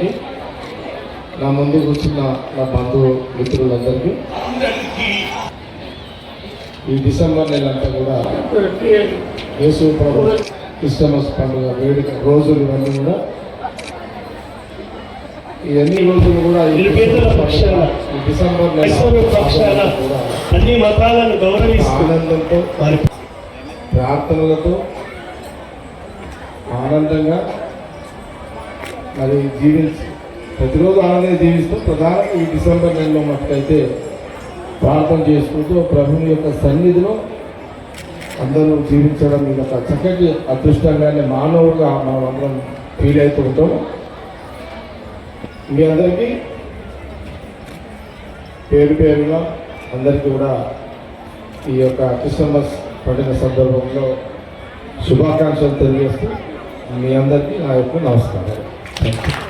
అందరికీ నా ముందు కూర్చున్న నా బంధు మిత్రులందరికీ ఈ డిసెంబర్ నెలంతా కూడా యేసు ప్రభు క్రిస్టమస్ పండుగ వేడుక రోజులు ఇవన్నీ కూడా ఈ అన్ని రోజులు కూడా డిసెంబర్ నెల కూడా అన్ని మతాలను గౌరవిస్తూ ఆనందంతో ప్రార్థనలతో ఆనందంగా మరి జీవించి ప్రతిరోజు అలానే జీవిస్తూ ప్రధానంగా ఈ డిసెంబర్ నెలలో మట్టుకైతే ప్రార్థన చేసుకుంటూ ప్రభుని యొక్క సన్నిధిలో అందరూ జీవించడం ఇది ఒక చక్కటి అదృష్టంగానే మానవుగా మనం అందరం ఫీల్ అవుతుంటాం మీ అందరికీ పేరు పేరుగా అందరికీ కూడా ఈ యొక్క క్రిస్మస్ పండుగ సందర్భంలో శుభాకాంక్షలు తెలియజేస్తూ మీ అందరికీ నా యొక్క నమస్కారం Thank you.